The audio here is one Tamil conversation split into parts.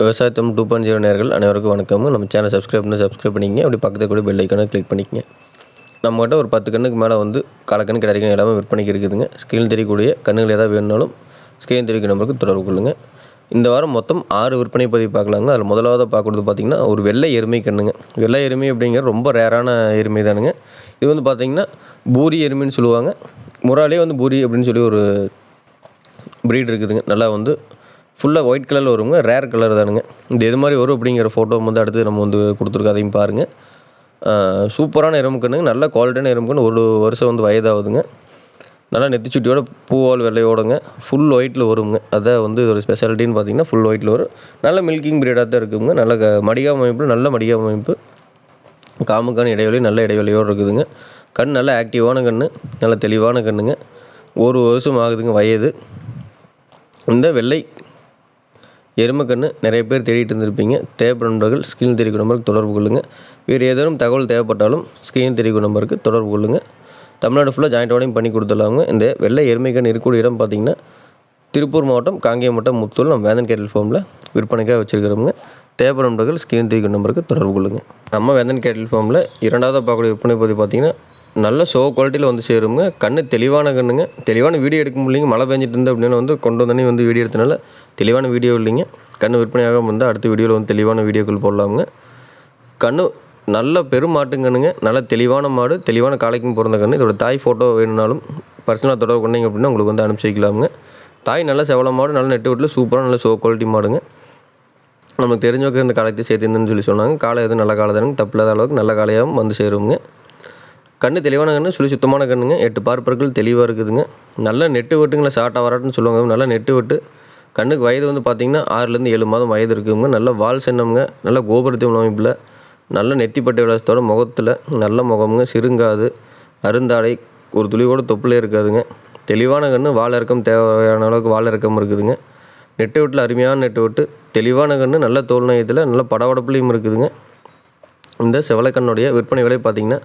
விவசாயத்தம் டூ பாயிண்ட் ஜீரோ நேர்கள் அனைவருக்கும் வணக்கம் நம்ம சேனல் சப்ஸ்கிரைப் பண்ணி சப்ஸ்கிரைப் பண்ணிக்கங்க. அப்படி பக்கத்தில் கூட பெல் ஐக்கானை கிளிக் பண்ணிக்கங்க. நம்மகிட்ட ஒரு பத்து கண்ணுக்கு மேலே வந்து காலக்கண்ணு கிடைக்கிற எல்லாமே விற்பனைக்கு இருக்குதுங்க. ஸ்க்ரீன் தெரியக்கூடிய கண்ணுகள் ஏதாவது வேணுனாலும் ஸ்க்ரீன் தெரிவிக்க நம்பருக்கு தொடர்பு கொள்ளுங்கள் இந்த வாரம் மொத்தம் ஆறு விற்பனை பதிவு பார்க்கலாங்க. அதில் முதலாவது பார்க்குறது பார்த்திங்கன்னா ஒரு வெள்ளை எருமை கண்ணுங்க. வெள்ளை எருமை அப்படிங்கிற ரொம்ப ரேரான எருமை தானுங்க. இது வந்து பார்த்திங்கன்னா பூரி எருமைன்னு சொல்லுவாங்க. முறாலே வந்து பூரி அப்படின்னு சொல்லி ஒரு ப்ரீட் இருக்குதுங்க. நல்லா வந்து ஃபுல்லாக ஒயிட் கலரில் வருங்க ரேர் கலர் தானுங்க. இந்த எது மாதிரி வரும் அப்படிங்கிற ஃபோட்டோ வந்து அடுத்து நம்ம வந்து கொடுத்துருக்கோம் அதையும் பாருங்கள் சூப்பரான எறும்புக்கண்ணுங்க நல்ல குவாலிட்டியான எறும்புக்கண்ணு ஒரு வருஷம் வந்து வயதாகுதுங்க. நல்லா நெத்திச்சுட்டியோட பூவால் வெள்ளையோடுங்க ஃபுல் ஒயிட்டில் வருங்க. அதான் வந்து ஒரு ஸ்பெஷாலிட்டின்னு பார்த்தீங்கன்னா ஃபுல் ஒயிட்டில் வரும். நல்ல மில்கிங் பீரியடாக தான் இருக்குங்க. நல்ல க மடிகா அமைப்பு நல்ல மடிகா அமைப்பு. காமுக்கான இடைவெளி நல்ல இடைவெளியோடு இருக்குதுங்க. கண் நல்ல ஆக்டிவான கண் நல்ல தெளிவான கண்ணுங்க. ஒரு வருஷம் ஆகுதுங்க வயது. இந்த வெள்ளை எருமைக்கன்று நிறைய பேர் தேடிட்டு இருந்திருப்பீங்க. தேவைப்படும் நண்பர்கள் ஸ்க்ரீன் தெரிவிக்கும் நம்பருக்கு தொடர்பு கொள்ளுங்கள் வேறு ஏதேனும் தகவல் தேவைப்பட்டாலும் ஸ்க்ரீன் தெரிவிக்கும் நம்பருக்கு தொடர்பு கொள்ளுங்கள் தமிழ்நாடு ஃபுல்லாக ஜாயிண்ட் பண்ணி கொடுத்துடலாங்க. இந்த வெள்ளை எருமைக்கன்று இருக்கக்கூடிய இடம் பார்த்திங்கன்னா திருப்பூர் மாவட்டம் காங்கேயம் மாவட்டம் முத்தூர் நம்ம வேந்தன் கேட்டல் ஃபார்மில் விற்பனைக்காக வச்சுருக்கிறோங்க தேவைப்படும் நண்பர்கள் ஸ்க்ரீன் தெரிவிக்கும் நம்பருக்கு தொடர்பு கொள்ளுங்கள் நம்ம வேந்தன் கேட்டல் ஃபார்மில் இரண்டாவது பார்க்கக்கூடிய விற்பனை பற்றி பார்த்திங்கன்னா நல்ல ஷோ குவாலிட்டியில் வந்து சேருங்க. கண்ணு தெளிவான கண்ணுங்க. தெளிவான வீடியோ எடுக்க முடியலைங்க. மழை பெஞ்சிட்டு இருந்து அப்படின்னு வந்து கொண்டு வந்தோடனே வந்து வீடியோ எடுத்தனால தெளிவான வீடியோ இல்லைங்க. கண்ணு விற்பனையாக வந்து அடுத்த வீடியோவில் வந்து தெளிவான வீடியோக்கள் போடலாமுங்க. கண்ணு நல்ல பெரும் மாட்டுங்கண்ணுங்க நல்ல தெளிவான மாடு தெளிவான காலைக்கும் பிறந்த கண்ணு. இதோட தாய் ஃபோட்டோ வேணும்னாலும் பர்சனலாக தொடர்பு கொண்டீங்க அப்படின்னா உங்களுக்கு வந்து அனுப்பிச்சி வைக்கலாமுங்க. தாய் நல்ல செவல மாடு நல்ல நெட்டு வீட்டில் சூப்பராக நல்ல ஷோ குவாலிட்டி மாடுங்க. நமக்கு தெரிஞ்சவங்க இந்த காலத்தை சேர்த்துருந்துன்னு சொல்லி சொன்னாங்க. காலை எதுவும் நல்ல காலை தானுங்க தப்பில்லாத அளவுக்கு நல்ல காலையாகவும் வந்து சேருவோங்க கண்ணு தெளிவான கண்ணு சுழி சுத்தமான கண்ணுங்க. எட்டு பார்ப்பர்கள் தெளிவாக இருக்குதுங்க. நல்ல நெட்டு வெட்டுங்களா ஷார்ட்டாக வராட்டுன்னு சொல்லுவாங்க. நல்ல நெட்டு வெட்டு. கண்ணுக்கு வயது வந்து பார்த்திங்கன்னா ஆறுலேருந்து ஏழு மாதம் வயது இருக்குங்க. நல்ல வால் சென்னமுங்க. நல்ல கோபுரத்தின் அமைப்பில். நல்ல நெத்திப்பட்டை விளாசத்தோட முகத்தில் நல்ல முகமுங்க. சிறுங்காது அருந்தாடை ஒரு துளி கூட தொப்புலே இருக்காதுங்க. தெளிவான கண்ணு வால் இறக்கம் தேவையான அளவுக்கு வால் இறக்கம் இருக்குதுங்க. நெட்டு வெட்டில் அருமையான நெட்டு வெட்டு. தெளிவான கண்ணு நல்ல தோல் நயத்தில் நல்ல படவடப்புலையும் இருக்குதுங்க. இந்த செவலைக்கண்ணுடைய விற்பனை விலை பார்த்திங்கன்னா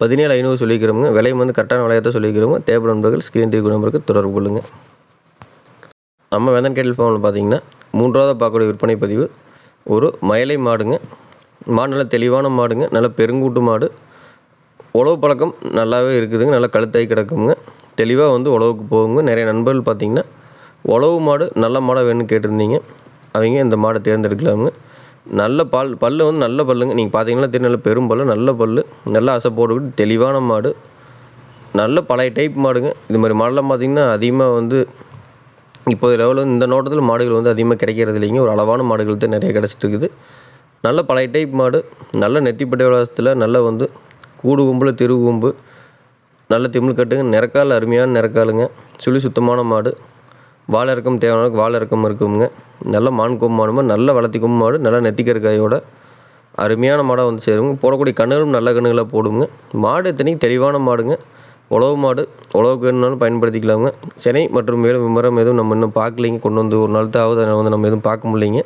பதினேழு ஐநூறு சொல்லிக்கிறவங்க விலையும் வந்து கரெக்டான விலையத்தை சொல்லிக்கிறவங்க தேவைப்படும் நண்பர்கள் ஸ்கிரீன் திருக்கும் நம்பருக்கு தொடர்பு கொள்ளுங்கள் நம்ம வேந்தன் கேட்டல் ஃபார்மில் பார்த்தீங்கன்னா மூன்றாவது பார்க்கக்கூடிய விற்பனை பதிவு ஒரு மயிலை மாடுங்க. மாடு நல்ல தெளிவான மாடுங்க நல்ல பெருங்கூட்டு மாடு. உழவு பழக்கம் நல்லாவே இருக்குதுங்க நல்லா கழுத்தாகி கிடக்குங்க. தெளிவாக வந்து உழவுக்கு போகுங்க. நிறைய நண்பர்கள் பார்த்தீங்கன்னா உழவு மாடு நல்ல மாடாக வேணும்னு கேட்டிருந்தீங்க. அவங்க இந்த மாடை தேர்ந்தெடுக்கலாமுங்க. நல்ல பால் பல்லு வந்து நல்ல பல்லுங்க. நீங்கள் பார்த்தீங்கன்னா தெரியும் நல்ல பெரும் பல்லு நல்ல பல்லு நல்லா அசை போட்டுக்கிட்டு தெளிவான மாடு நல்ல பழைய டைப் மாடுங்க. இது மாதிரி மாடெல்லாம் பார்த்திங்கன்னா அதிகமாக வந்து இப்போ லெவலில் இந்த நோட்டத்தில் மாடுகள் வந்து அதிகமாக கிடைக்கிறது இல்லைங்க. ஒரு அளவான மாடுகள் தான் நிறைய கிடச்சிட்டு இருக்குது. நல்ல பழைய டைப் மாடு நல்ல நெத்திப்பட்டை விளாசத்தில் நல்ல வந்து கூடு கும்பில் திரு நல்ல திமிழ் கட்டுங்க நிறக்கால் அருமையான நிறக்காலுங்க சுழி சுத்தமான மாடு வாழை இறக்கம் தேவையான வால் இறக்கம் இருக்குங்க. நல்ல மான் கொம்பு நல்ல வளர்த்தி கொம்பு மாடு நல்ல நெத்திக்கருக்காயோட அருமையான மாடாக வந்து சேருங்க. போடக்கூடிய கண்ணுகளும் நல்ல கண்ணுகளாக போடுங்க. மாடு எத்தனையும் தெளிவான மாடுங்க. உழவு மாடு உழவுக்கு என்னாலும் பயன்படுத்திக்கலாங்க. சென்னை மற்றும் மேலும் விவரம் எதுவும் நம்ம இன்னும் பார்க்கலிங்க. கொண்டு வந்து ஒரு நாள் தாவது அதை வந்து நம்ம எதுவும் பார்க்க முடியலைங்க.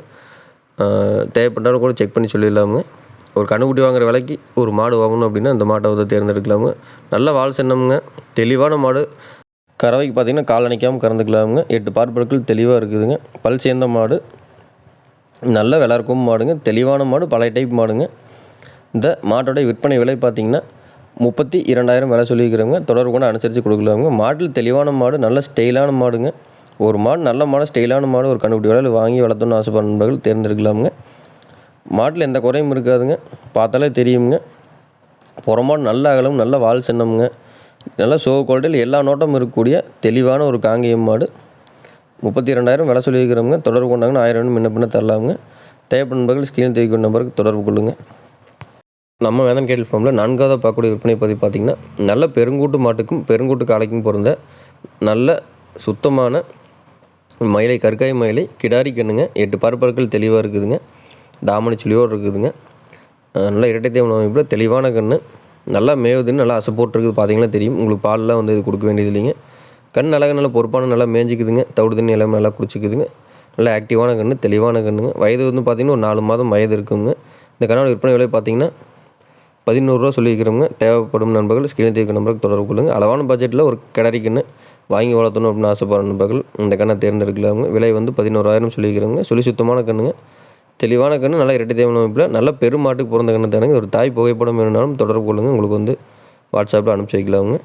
தேவைப்பட்டாலும் கூட செக் பண்ணி சொல்லிடலாமுங்க. ஒரு கண்ணுக்குட்டி வாங்குற விலைக்கு ஒரு மாடு வாங்கணும் அப்படின்னா இந்த மாட்டை வந்து தேர்ந்தெடுக்கலாமுங்க. நல்ல வால் சின்னமுங்க. தெளிவான மாடு. கறவைக்கு பார்த்திங்கன்னா கால் அணைக்காமல் கறந்துக்கலாமுங்க. எட்டு பார்ப்பற்கள் தெளிவாக இருக்குதுங்க. பல் சேர்ந்த மாடு. நல்ல விளர்க்கும் மாடுங்க. தெளிவான மாடு பழைய டைப் மாடுங்க. இந்த மாட்டோடைய விற்பனை விலை பார்த்திங்கன்னா முப்பத்தி இரண்டாயிரம் விலை சொல்லியிருக்கிறவங்க. தொடர்பு கொண்டு அனுசரித்து கொடுக்கலாமுங்க. மாட்டில் தெளிவான மாடு நல்ல ஸ்டைலான மாடுங்க. ஒரு மாடு நல்ல மாடு ஸ்டைலான மாடு ஒரு கண்டுபிடி விலையில் வாங்கி வளர்த்தணும்னு ஆசைப்படுற நண்பர்கள் தேர்ந்தெடுக்கலாமுங்க. மாட்டில் எந்த குறையும் இருக்காதுங்க. பார்த்தாலே தெரியுங்க புறமாடு நல்ல அகலம் நல்ல வால் சின்னமுங்க. நல்ல சோ குவாலிட்டியில் எல்லா நோட்டமும் இருக்கக்கூடிய தெளிவான ஒரு காங்கேயம் மாடு. முப்பத்தி ரெண்டாயிரம் விலை சொல்லியிருக்கிறவங்க தொடர்பு கொண்டாங்கன்னா ஆயிரம் முன்ன பின்ன தரலாமுங்க. தேவைப்படும் நண்பர்கள் ஸ்கிரீன் தெரிவிக்கும் நம்பருக்கு தொடர்பு கொள்ளுங்கள் நம்ம வேதன் கேட்டல் ஃபார்மில் நான்காவது பார்க்கக்கூடிய விற்பனை பதிவு பார்த்திங்கன்னா நல்ல பெருங்கூட்டு மாட்டுக்கும் பெருங்கூட்டு காளைக்கும் பிறந்த நல்ல சுத்தமான மயிலை கற்காய் மயிலை கிடாரி கண்ணுங்க. எட்டு பரப்பற்கள் தெளிவாக இருக்குதுங்க. தாமணி சுழியோடு இருக்குதுங்க. நல்லா இரட்டை தேவன அமைப்பில் தெளிவான கன்று நல்லா மேவுதுன்னு நல்லா அசை போட்டிருக்குது பார்த்தீங்கன்னா தெரியும். உங்களுக்கு பால்லாம் வந்து இது கொடுக்க வேண்டியது இல்லைங்க. கண் அழகாக நல்லா பொறுப்பான நல்லா மேய்ஞ்சிக்குதுங்க. தவிடு தண்ணி எல்லாமே நல்லா குடிச்சிக்குதுங்க. நல்லா ஆக்டிவான கன்று தெளிவான கண்ணுங்க. வயது வந்து பார்த்திங்கன்னா ஒரு நாலு மாதம் வயது இருக்குங்க. இந்த கண்ணோட விற்பனை விலை பார்த்திங்கன்னா பதினோருவா சொல்லியிருக்கிறவங்க தேவைப்படும் நண்பர்கள் ஸ்கிரீன் தீர்க்க நம்பருக்கு தொடர்பு கொள்ளுங்கள் அளவான பட்ஜெட்டில் ஒரு கிடாரி கன்று வாங்கி வளர்த்தணும் அப்படின்னு ஆசைப்படுற நண்பர்கள் இந்த கண்ணை தேர்ந்தெடுக்கலாமுங்க விலை வந்து பதினோராயிரம் சொல்லியிருக்கிறவங்க சொல்லி சுத்தமான கண்ணுங்க. தெளிவான கண்ணு நல்லா இரட்டை தேவன அமைப்பில் நல்ல பெருமாட்டுக்கு பிறந்த கண்ணு தானுங்க. ஒரு தாய் புகைப்படம் வேணும்னாலும் தொடர்பு கொள்ளுங்க. உங்களுக்கு வந்து வாட்ஸ்அப்பில் அனுப்பிச்சி வைக்கலாங்க.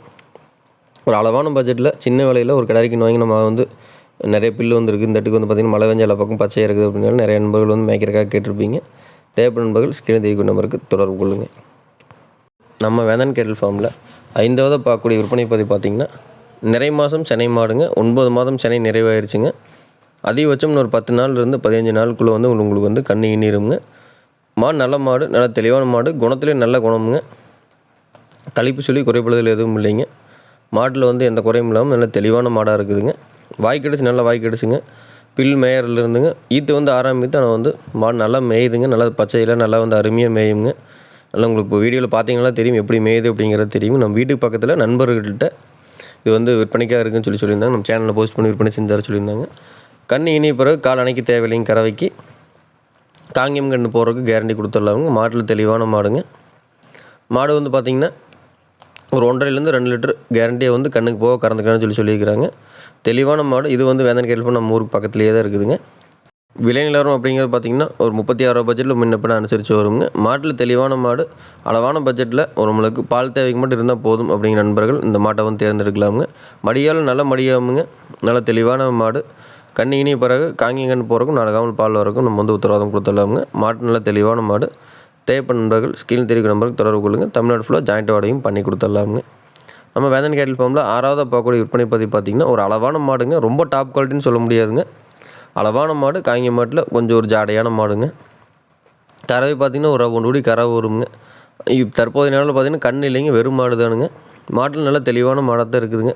ஒரு அளவான பட்ஜெட்டில் சின்ன விலையில் ஒரு கிடாரிக்கு வாங்கி நம்ம வந்து நிறைய பில்லு வந்துருக்கு. இந்த இடத்துக்கு வந்து பார்த்திங்கன்னா மழை வெஞ்ச எல்லா பக்கம் பச்சையாக இருக்குது அப்படின்னாலும் நிறைய நண்பர்கள் வந்து மேய்க்கிறக்காக கேட்டிருப்பீங்க. தேவைப்படும் நண்பர்கள் ஸ்கிரீன் தெரியக்கூடிய நம்பருக்கு தொடர்பு கொள்ளுங்கள் நம்ம வேதன் கேட்டல் ஃபார்மில் ஐந்தாவது பார்க்கக்கூடிய விற்பனை பதிவு பார்த்திங்கன்னா நிறை மாதம் சென்னை மாடுங்க. ஒன்பது மாதம் சென்னை நிறைவாயிருச்சுங்க. அதிகபட்சம் இன்னொரு பத்து நாள்லேருந்து பதினஞ்சு நாளுக்குள்ளே வந்து உங்களுக்கு வந்து கண்ணு இண்ணிருங்க மாடு நல்ல மாடு நல்ல தெளிவான மாடு குணத்துலேயே நல்ல குணமுங்க. கழிப்பு சொல்லி குறைபடுதல் எதுவும் இல்லைங்க. மாட்டில் வந்து எந்த குறையும் இல்லாமல் நல்ல தெளிவான மாடாக இருக்குதுங்க. வாய்க்கடிச்சு நல்லா வாய்க்கடிச்சுங்க பில் மேயரில் இருந்துங்க. ஈத்து வந்து ஆரம்பித்து ஆனால் வந்து மாடு நல்லா மேயுதுங்க. நல்லா பச்சையில் நல்லா வந்து அருமையாக மேயுங்க. நல்லா உங்களுக்கு இப்போ வீடியோவில் பார்த்தீங்கன்னா தெரியும் எப்படி மேயுது அப்படிங்கிறது தெரியும். நம்ம வீட்டுக்கு பக்கத்தில் நண்பர்கள்கிட்ட இது வந்து விற்பனைக்காக இருக்குன்னு சொல்லி சொல்லியிருந்தாங்க. நம்ம சேனலில் போஸ்ட் பண்ணி விற்பனை செஞ்சார் சொல்லியிருந்தாங்க. கண் இனிய பிறகு கால் அணைக்கு தேவையில்லைங்க கறவைக்கு. காங்கியம் கன்று போகிறதுக்கு கேரண்டி கொடுத்துடலாங்க மாட்டில் தெளிவான மாடுங்க. மாடு வந்து பார்த்திங்கன்னா ஒரு ஒன்றரைலேருந்து ரெண்டு லிட்டர் கேரண்டியாக வந்து கண்ணுக்கு போக கறந்துக்கணும்னு சொல்லி சொல்லியிருக்கிறாங்க. தெளிவான மாடு இது வந்து வேந்தன் கேள்வி நம்ம ஊருக்கு பக்கத்துலேயே தான் இருக்குதுங்க. விலை நிலவரம் அப்படிங்கிறது பார்த்திங்கன்னா ஒரு முப்பத்தி ஆறு பட்ஜெட்டில் முன்ன பின்ன அனுசரித்து வருங்க. மாட்டில் தெளிவான மாடு அளவான பட்ஜெட்டில் நம்மளுக்கு பால் தேவைக்கு மட்டும் இருந்தால் போதும் அப்படிங்கிற நண்பர்கள் இந்த மாட்டை வந்து தேர்ந்தெடுக்கலாமுங்க. மடியால் நல்ல மடியாமுங்க. நல்ல தெளிவான மாடு. கண்ணி பிறகு காங்கிங்கன்னு போகிறக்கும் நடக்காமல் பால் வரக்கும் நம்ம வந்து உத்தரவாதம் கொடுத்துடலாமுங்க. மாட்டு நல்ல தெளிவான மாடு. தேவைப்படும் நண்பர்கள் ஸ்கில் தெரிவிக்கும் நம்பருக்கு தொடர்பு கொள்ளுங்கள் தமிழ்நாடு ஃபுல்லாக ஜாயிண்ட் வாடகையும் பண்ணி கொடுத்துடலாமுங்க. நம்ம வேதன் கேட்டில் ஃபார்மில் ஆறாவது பார்க்கக்கூடிய விற்பனை பற்றி பார்த்திங்கன்னா ஒரு அளவான மாடுங்க. ரொம்ப டாப் குவாலிட்டின்னு சொல்ல முடியாதுங்க. அளவான மாடு காய்ங்க மாட்டில் கொஞ்சம் ஒரு ஜாடையான மாடுங்க. கறவை பார்த்திங்கன்னா ஒரு ஒன்று கூடி கறவை வருங்க. தற்போதைய நாளில் பார்த்திங்கன்னா கண் இல்லைங்க வெறும் மாடு தானுங்க. மாட்டில் நல்லா தெளிவான மாடாக தான் இருக்குதுங்க.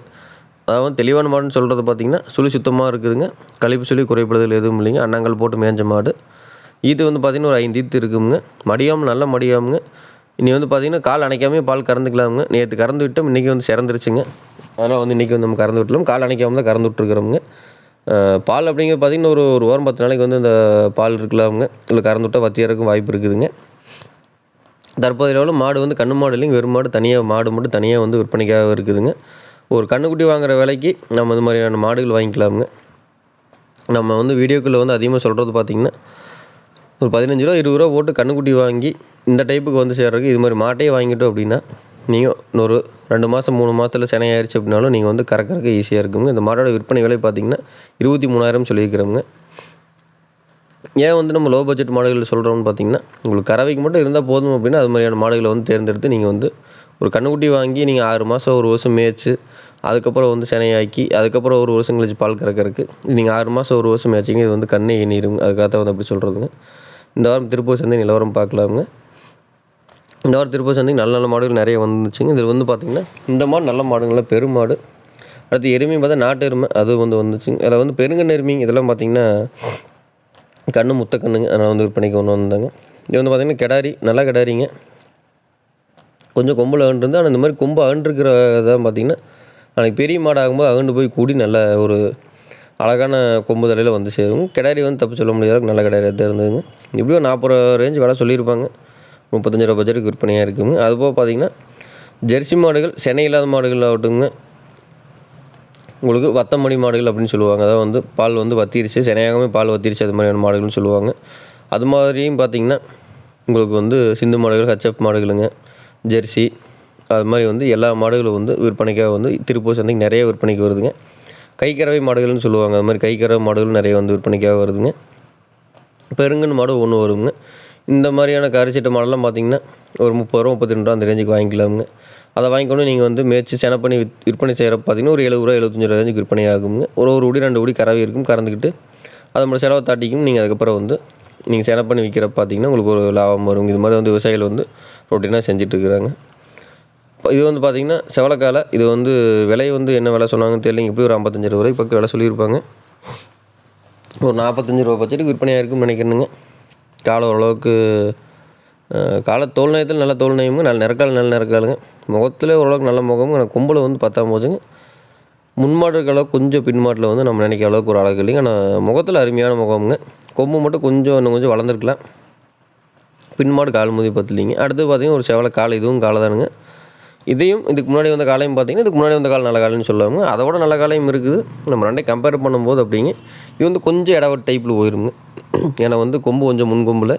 அதாவது தெளிவான மாடுன்னு சொல்கிறது பார்த்திங்கன்னா சுழி சுத்தமாக இருக்குதுங்க. கழிப்பு சுழி குறைப்படுதல் எதுவும் இல்லைங்க. அண்ணாங்கல் போட்டு மேய்ஞ்ச மாடு. ஈத்து வந்து பார்த்திங்கன்னா ஒரு ஐந்து ஈத்து இருக்குங்க. மடியாமல் நல்ல மடியாமுங்க. இனி வந்து பார்த்திங்கன்னா கால் அணைக்காமே பால் கறந்துக்கலாமுங்க. நேற்று கறந்து விட்டோம் இன்றைக்கி வந்து சிறந்துருச்சுங்க. அதனால் வந்து இன்றைக்கி வந்து நம்ம கறந்து விட்டலாம் கால் அணைக்காமல் தான் கறந்து விட்டுருக்குறோமுங்க. பால் அப்படிங்கிறது பார்த்திங்கன்னா ஒரு ஒரு வாரம் பத்து நாளைக்கு வந்து இந்த பால் இருக்கலாமுங்க. இல்லை கறந்து விட்டால் வத்தியறக்கும் வாய்ப்பு இருக்குதுங்க. தற்போதைய அளவில் மாடு வந்து கண்ணு மாடு இல்லைங்க. வெறும் மாடு தனியாக மாடு மட்டும் தனியாக வந்து விற்பனைக்காக இருக்குதுங்க. ஒரு கண்ணுக்குட்டி வாங்குற விலைக்கு நம்ம இது மாதிரியான மாடுகள் வாங்கிக்கலாமுங்க. நம்ம வந்து வீடியோக்குள்ளே வந்து அதிகமாக சொல்கிறது பார்த்திங்கன்னா ஒரு பதினஞ்சு ரூபா இருபது ரூபா போட்டு கண்ணுக்குட்டி வாங்கி இந்த டைப்புக்கு வந்து சேர்றதுக்கு இது மாதிரி மாட்டையே வாங்கிட்டோம் அப்படின்னா நீங்கள் இன்னொரு ரெண்டு மாதம் மூணு மாதத்தில் சினையாயிருச்சு அப்படின்னாலும் நீங்கள் வந்து கறக்கறக்கு ஈஸியாக இருக்குங்க. இந்த மாட்டோட விற்பனை விலை பார்த்திங்கன்னா இருபத்தி மூணாயிரம் சொல்லியிருக்கிறோங்க ஏன் வந்து நம்ம லோ பட்ஜெட் மாடுகள் சொல்கிறோம்னு பார்த்தீங்கன்னா உங்களுக்கு கறவைக்கு மட்டும் இருந்தால் போதும் அப்படின்னா அது மாதிரியான மாடுகளை வந்து தேர்ந்தெடுத்து நீங்கள் வந்து ஒரு கண்ணுக்குட்டி வாங்கி நீங்கள் ஆறு மாதம் ஒரு வருஷம் மேய்ச்சி அதுக்கப்புறம் வந்து சினையாக்கி அதுக்கப்புறம் ஒரு வருஷம் கழிச்சு பால் கறக்கறக்கு நீங்கள் ஆறு மாதம் ஒரு வருஷம் மேய்ச்சிங்க இது வந்து கண்ணே எண்ணிடுங்க அதுக்காக தான் வந்து அப்படி சொல்கிறதுங்க இந்த வாரம் திருப்பூர் சந்தை நிலவரம் பார்க்கலாமுங்க. இந்த வாரம் திருப்பூர் சந்தைக்கு நல்ல நல்ல மாடுகள் நிறைய வந்துச்சுங்க. இதில் வந்து பார்த்திங்கன்னா இந்த மாடு நல்ல மாடுங்களா பெருமாடு அடுத்து எருமையும் பார்த்தா நாட்டு எருமை அது வந்து வந்துச்சுங்க. அதில் வந்து பெருங்கண்ணு எருமைங்க. இதெல்லாம் பார்த்திங்கன்னா கண்ணு முத்த கண்ணுங்க. அதனால் வந்து விற்பனைக்கு ஒன்று வந்தாங்க. இது வந்து பார்த்திங்கன்னா கிடாரி நல்ல கிடாரிங்க. கொஞ்சம் கொம்பில் அகண்டு ஆனால் இந்த மாதிரி கொம்பு அகண்டுருக்கிறதான் பார்த்திங்கன்னா நாளைக்கு பெரிய மாடு ஆகும்போது அகண்டு போய் கூடி நல்ல ஒரு அழகான கொம்பு தலையில் வந்து சேரும். கிடாரி வந்து தப்பு சொல்ல முடியாத அளவுக்கு நல்ல கிடாரியாக தான் இருந்ததுங்க. எப்படியும் நாற்பது ரூபா ரேஞ்ச் விலை சொல்லியிருப்பாங்க. முப்பத்தஞ்சு ரூபா பட்ஜெட்டுக்கு விற்பனையாக இருக்குங்க. அதுபோக பார்த்திங்கன்னா ஜெர்சி மாடுகள் சென்னை இல்லாத மாடுகள் ஆகட்டுங்க உங்களுக்கு வத்தமணி மாடுகள் அப்படின்னு சொல்லுவாங்க. அதாவது வந்து பால் வந்து வத்திருச்சு. செனையாகவே பால் வத்திருச்சு. அது மாதிரியான மாடுகள்னு சொல்லுவாங்க. அது மாதிரியும் பார்த்திங்கன்னா உங்களுக்கு வந்து சிந்து மாடுகள் ஹச்எப் மாடுகளுங்க. ஜெர்சி அது மாதிரி வந்து எல்லா மாடுகளும் வந்து விற்பனைக்காக வந்து திருப்பூர் சந்தைக்கு நிறைய விற்பனைக்கு வருதுங்க. கைக்கறவை மாடுகள்னு சொல்லுவாங்க. அது மாதிரி கைக்கறவை மாடுகள் நிறைய வந்து விற்பனைக்காக வருதுங்க. பெருங்கன்னு மாடு ஒன்று வருங்க. இந்த மாதிரியான கரிச்சிட்ட மாடெல்லாம் பார்த்தீங்கன்னா ஒரு முப்பது ரூபா முப்பத்தி ரெண்டு ரூபா அந்த ரேஞ்சுக்கு வாங்கிக்கலாமுங்க. அதை வாங்கிக்கொண்டு நீங்கள் வந்து மேய்ச்சி செனை பண்ணி வித் விற்பனை செய்கிற பார்த்தீங்கன்னா ஒரு எழுபது ரூபா எழுபத்தஞ்சு ரூபா ரேஞ்சுக்கு விற்பனை ஆகுங்க. ஒரு ஒரு உடி ரெண்டு உடி கறவை இருக்கும். கறந்துக்கிட்டு அதை நம்ம செலவை தாட்டிக்கும். நீங்கள் அதுக்கப்புறம் வந்து நீங்கள் செனை பண்ணி விற்கிற பார்த்தீங்கன்னா உங்களுக்கு ஒரு லாபம் வரும். இது மாதிரி வந்து விவசாயிகள் வந்து ரொட்டீனாக செஞ்சிட்ருக்குறாங்க. இது வந்து பார்த்திங்கன்னா செவலக்காலை இது வந்து விலை வந்து என்ன விலை சொன்னாங்கன்னு தெரியல. இப்படி ஒரு ஐம்பத்தஞ்சு ரூபா ரூபாய்க்கு பக்கம் விலை சொல்லியிருப்பாங்க. ஒரு நாற்பத்தஞ்சு ரூபா பட்ஜெட்டுக்கு விற்பனையாக இருக்கும்னு நினைக்கிறேனுங்க. காலை ஓரளவுக்கு கால காலை தோல் நயத்தில் நல்ல தோல் நயமுங்க நல்ல நிறக்கால் நல்ல நிறக்காலுங்க முகத்தில் ஓரளவுக்கு நல்ல முகமும் ஆனால் கும்பல் வந்து பத்தாம் போச்சுங்க. முன்மாடு இருக்க அளவுக்கு கொஞ்சம் பின்மாட்டில் வந்து நம்ம நினைக்கிற அளவுக்கு ஒரு அழகு இல்லைங்க. ஆனால் முகத்தில் அருமையான முகமுங்க. கொம்பு மட்டும் கொஞ்சம் இன்னும் கொஞ்சம் வளர்ந்துருக்கலாம். பின்மாடு கால் முதி பத்தலிங்க அடுத்து பார்த்தீங்கன்னா ஒரு செவலை காலை இதுவும் காலை தானுங்க. இதையும் இதுக்கு முன்னாடி வந்த காலையும் பார்த்தீங்கன்னா இதுக்கு முன்னாடி வந்த காலம் நல்ல காலம்னு சொல்லுவாங்க. அதோட நல்ல காலையும் இருக்குது. நம்ம ரெண்டையும் கம்பேர் பண்ணும்போது அப்படிங்க. இது வந்து கொஞ்சம் இடவட் டைப்பில் போயிருங்க. ஏன்னா வந்து கொம்பு கொஞ்சம் முன் கொம்பில்.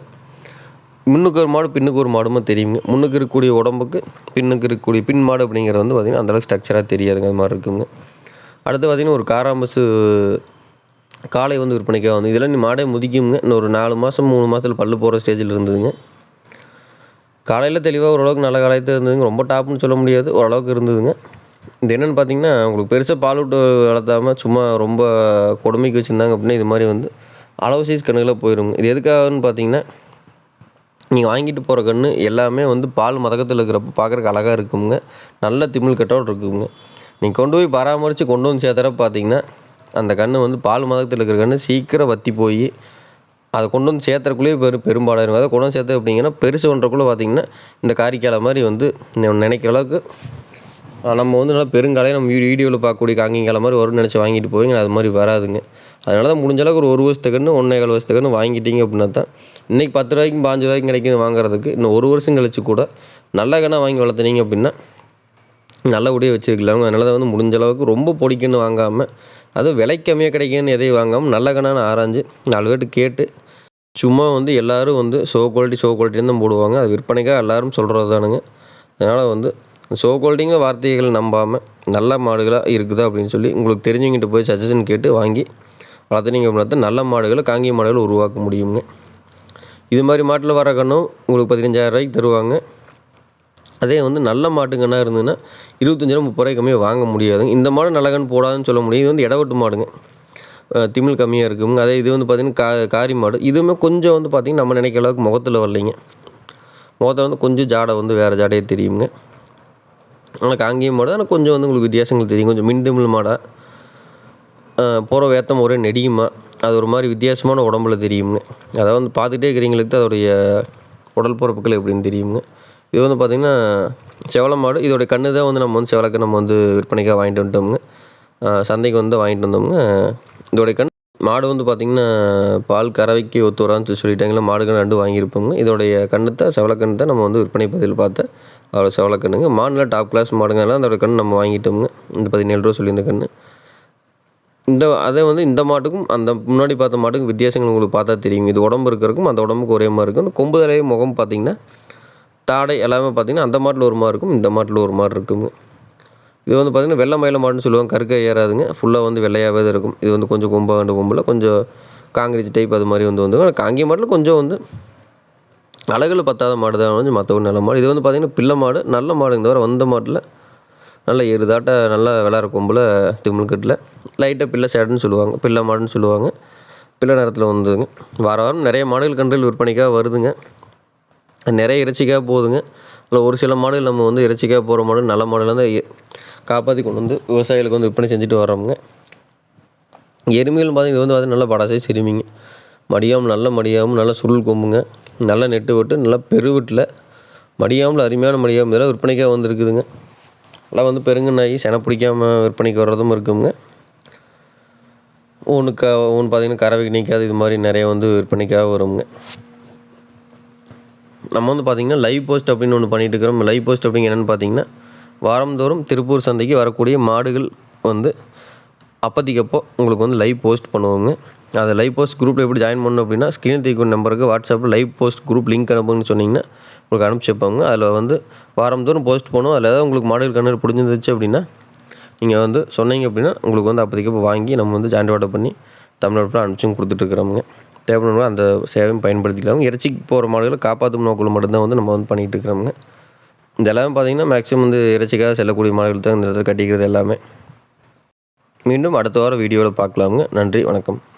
முன்னுக்கு ஒரு மாடு பின்னுக்கு ஒரு மாடுமா தெரியுங்க. முன்னுக்கு இருக்கக்கூடிய உடம்புக்கு பின்னுக்கு இருக்கக்கூடிய பின் மாடு அப்படிங்கிறது வந்து பார்த்திங்கன்னா அந்தளவுக்கு ஸ்ட்ரக்சராக தெரியாதுங்க அது மாதிரி இருக்குங்க. அடுத்து பார்த்திங்கன்னா ஒரு காராம்பஸு காலை வந்து விற்பனைக்காக வந்து. இதெல்லாம் நீ மாடே முதிக்குங்க இன்னும் ஒரு நாலு மாதம் மூணு மாதத்தில் பல்லு போகிற ஸ்டேஜில் இருந்ததுங்க. காலையில் தெளிவாக ஓரளவுக்கு நல்ல காலத்தில் இருந்ததுங்க. ரொம்ப டாப்னு சொல்ல முடியாது. ஓரளவுக்கு இருந்ததுங்க. இது என்னென்னு பார்த்தீங்கன்னா உங்களுக்கு பெருசாக பால் விட்டு வளர்த்தாமல் சும்மா ரொம்ப கொடுமைக்கு வச்சுருந்தாங்க அப்படின்னா இது மாதிரி வந்து அளவு சைஸ் கண்ணுகளாக போயிடுங்க இது எதுக்காகன்னு பார்த்தீங்கன்னா நீங்கள் வாங்கிட்டு போகிற கன்று எல்லாமே வந்து பால் மதக்கத்தில் இருக்கிறப்ப பார்க்குறக்கு அழகாக இருக்குங்க. நல்ல திமிழ் கட்டோடு இருக்குங்க. நீங்கள் கொண்டு போய் பராமரித்து கொண்டு வந்து சேர்த்துறப்ப பார்த்தீங்கன்னா அந்த கன்று வந்து பால் மதத்தில் இருக்கிற கன்று சீக்கிரம் வற்றி போய் அதை கொண்டு வந்து சேர்த்துறக்குள்ளேயே பெரும் பெரும்பாலாக அதை கொண்டு வந்து சேர்த்து அப்படிங்கன்னா பெருசு பண்ணுறக்குள்ளே பார்த்தீங்கன்னா இந்த காரிக்காலை மாதிரி வந்து நினைக்கிற அளவுக்கு நம்ம வந்து நல்லா பெருங்காலையை நம்ம வீடியோ வீடியோவில் பார்க்கக்கூடிய காங்கிங்கால மாதிரி வரும்னு நினச்சி வாங்கிட்டு போவீங்க. அது மாதிரி வராதுங்க. அதனால தான் முடிஞ்ச அளவுக்கு ஒரு ஒரு வருஷத்துக்குன்னு ஒன்றே கால் வருஷத்துக்குன்னு வாங்கிட்டீங்க அப்படின்னா தான் இன்றைக்கி பத்து ரூபாய்க்கும் பாஞ்சு ரூபாய்க்கும் கிடைக்குது வாங்குறதுக்கு இன்னும் ஒரு வருஷம் கழிச்சு கூட நல்ல கண்ணாக வாங்கி வளர்த்துனீங்க அப்படின்னா நல்லபடியாக வச்சுருக்கலாம் அதனால தான் வந்து முடிஞ்ச அளவுக்கு ரொம்ப பொடிக்குன்னு வாங்காமல் அதுவும் விலை கம்மியாக கிடைக்குன்னு எதையும் வாங்காமல் நல்ல கண்ணான்னு ஆராய்ஞ்சு நாலு பேர்ட்டு கேட்டு சும்மா வந்து எல்லோரும் வந்து ஷோ குவாலிட்டி ஷோ குவாலிட்டின்னு தான் போடுவாங்க. அது விற்பனைக்காக எல்லோரும் சொல்கிறது தானுங்க. அதனால் வந்து ஷோ குவாலிட்டிங்கிற வார்த்தைகள் நம்பாமல் நல்ல மாடுகளாக இருக்குதா அப்படின்னு சொல்லி உங்களுக்கு தெரிஞ்சவங்ககிட்ட போய் சஜஷன் கேட்டு வாங்கி வளர்த்துனீங்க அப்படின்னா நல்ல மாடுகளை காங்கி மாடுகளை உருவாக்க முடியுங்க. இது மாதிரி மாட்டில் வர கண்ணும் உங்களுக்கு பதினஞ்சாயிரம் ரூபாய்க்கு தருவாங்க. அதே வந்து நல்ல மாட்டுங்கண்ணா இருந்ததுன்னா இருபத்தஞ்சாயிரம் முப்பது ரூபாய்க்கு கம்மியாக வாங்க முடியாதுங்க. இந்த மாடு நல்லகன் போடாதுன்னு சொல்ல முடியும். இது வந்து இடவட்டு மாடுங்க. திமிழ் கம்மியாக இருக்குங்க. அதே இது வந்து பார்த்திங்கன்னா கா காரி மாடு. இதுவுமே கொஞ்சம் வந்து பார்த்திங்கன்னா நம்ம நினைக்கிற அளவுக்கு முகத்தில் வரலைங்க. முகத்தில் வந்து கொஞ்சம் ஜாடை வந்து வேறு ஜாடையே தெரியுங்க. ஆனால் காங்கேயம் மாடு ஆனால் கொஞ்சம் வந்து உங்களுக்கு வித்தியாசங்கள் தெரியும். கொஞ்சம் மின்தமிழ் மாடாக போகிற வேத்தம் ஒரே நெடியுமா. அது ஒரு மாதிரி வித்தியாசமான உடம்புல தெரியுங்க. அதை வந்து பார்த்துட்டே இருக்கிறீங்களுக்கு தான் அதோடைய உடல் பொறுப்புகள் எப்படின்னு தெரியுங்க. இது வந்து பார்த்திங்கன்னா செவல மாடு. இதோடைய கன்று தான் வந்து நம்ம வந்து செவலைக்கு நம்ம வந்து விற்பனைக்காக வாங்கிட்டு வந்துட்டோமுங்க. சந்தைக்கு வந்து வாங்கிட்டு வந்தோமுங்க. இதோடைய கண் மாடு வந்து பார்த்திங்கன்னா பால் கறவைக்கு ஒத்து வரான்னு சொல்லிட்டாங்களா மாடுகள் ரெண்டு வாங்கியிருப்போங்க இதோடைய கன்று செவலக்கண்ணு தான் நம்ம வந்து விற்பனை பதில் பார்த்தேன். அவ்வளோ செவலக்கண்ணுங்க மாடுலாம் டாப் கிளாஸ் மாடுங்கெல்லாம் அதோட கன்று நம்ம வாங்கிட்டோமுங்க. இந்த பதினேழு ரூபா சொல்லியிருந்த கன்று இந்த அதே வந்து இந்த மாட்டுக்கும் அந்த முன்னாடி பார்த்த மாட்டுக்கும் வித்தியாசங்கள் உங்களுக்கு பார்த்தா தெரியும் இது உடம்பு இருக்கிறக்கும் அந்த உடம்புக்கு ஒரே மாதிரி இருக்கும். இந்த கொம்பு தலையை முகம் பார்த்திங்கன்னா தாடை எல்லாமே பார்த்திங்கன்னா அந்த மாட்டில் ஒரு மாதிரி இருக்கும் இந்த மாட்டில் ஒரு மாதிரி இருக்குங்க. இது வந்து பார்த்திங்கன்னா வெள்ளை மயில மாடுன்னு சொல்லுவாங்க கருக்க ஏறாதுங்க. ஃபுல்லாக வந்து வெள்ளையாகவே தான் இருக்கும். இது வந்து கொஞ்சம் கொம்பா கண்டு கொம்பில் கொஞ்சம் காங்கிரீஸ் டைப் அது மாதிரி வந்து வந்து காங்கி மாட்டில் கொஞ்சம் வந்து அழகில் பத்தாத மாடு தான் வந்து மற்றவங்க நல்ல மாடு. இது வந்து பார்த்திங்கன்னா பிள்ளை மாடு நல்ல மாடுங்க தவிர வந்த மாட்டில் நல்ல எருதாட்ட நல்லா விளாட்ற கொம்பில் திமிழ்கட்டில் லைட்டாக பிள்ளை சேடுன்னு சொல்லுவாங்க பிள்ளை மாடுன்னு சொல்லுவாங்க. பிள்ளை நேரத்தில் வந்ததுங்க. வார வாரம் நிறைய மாடுகள் கன்றுகள் விற்பனைக்காக வருதுங்க. நிறைய இறைச்சிக்காக போகுதுங்க. அதில் ஒரு சில மாடுகள் நம்ம வந்து இறைச்சிக்காக போகிற மாடு நல்ல மாடுகள் வந்து காப்பாற்றி கொண்டு வந்து விவசாயிகளுக்கு வந்து விற்பனை செஞ்சுட்டு வரோமுங்க எருமைகள் பார்த்திங்க இது வந்து பார்த்திங்கன்னா நல்லா படாசை சிறுமிங்க. மடியாமல் நல்ல மடியாமல் நல்ல சுருள் கொம்புங்க. நல்லா நெட்டு விட்டு நல்லா பெருவிட்டில் மடியாமல் அருமையான மடியாமல் இதெல்லாம் விற்பனைக்காக வந்துருக்குதுங்க. நல்லா வந்து பெருங்கண்ணாகி செனை பிடிக்காமல் விற்பனைக்கு வர்றதும் இருக்குங்க. ஒன்று க ஒன்று பார்த்திங்கன்னா கறவைக்கு நிற்காது இது மாதிரி நிறைய வந்து விற்பனைக்காக வருங்க. நம்ம வந்து பார்த்திங்கன்னா லைவ் போஸ்ட் அப்படின்னு ஒன்று பண்ணிகிட்டு இருக்கிறோம். லைவ் போஸ்ட் அப்படிங்க என்னென்னு பார்த்தீங்கன்னா வாரந்தோறும் திருப்பூர் சந்தைக்கு வரக்கூடிய மாடுகள் வந்து அப்போதைக்கப்போ உங்களுக்கு வந்து லைவ் போஸ்ட் பண்ணுவோங்க. அதை லைவ் போஸ்ட் குரூப்பில் எப்படி ஜாயின் பண்ணணும் அப்படின்னா ஸ்க்ரீன் தீக்கும் நம்பருக்கு வாட்ஸ்அப்பில் லைவ் போஸ்ட் குரூப் லிங்க் அனுப்புங்கன்னு சொன்னிங்கன்னா உங்களுக்கு அனுப்பிச்சி வைப்பாங்க. அதில் வந்து வாரந்தோறும் போஸ்ட் பண்ணுவோம். அதில் ஏதாவது உங்களுக்கு மாடல் கண்ணு பிடிச்சிருந்துச்சு அப்படின்னா நீங்கள் வந்து சொன்னீங்க அப்படின்னா உங்களுக்கு வந்து அப்போதைக்கப்போ வாங்கி நம்ம வந்து ஜாயின் ஆர்டர் பண்ணி தமிழ்நாட்டில் அனுப்பிச்சும் கொடுத்துட்ருக்குறோமுங்க தேவைப்படுற அந்த சேவையும் பயன்படுத்திக்கலாம். இறைச்சிக்கு போகிற மாடுகளை காப்பாற்றும் நோக்கில் மட்டும்தான் வந்து நம்ம வந்து பண்ணிகிட்டு இருக்கிறோமுங்க. இந்த எல்லாமே பார்த்திங்கன்னா மேக்ஸிமம் வந்து இறைச்சிக்காக செல்லக்கூடிய மாடுகள் தான் இந்த இடத்துல கட்டிக்கிறது எல்லாமே. மீண்டும் அடுத்த வாரம் வீடியோவில் பார்க்கலாமுங்க. நன்றி வணக்கம்.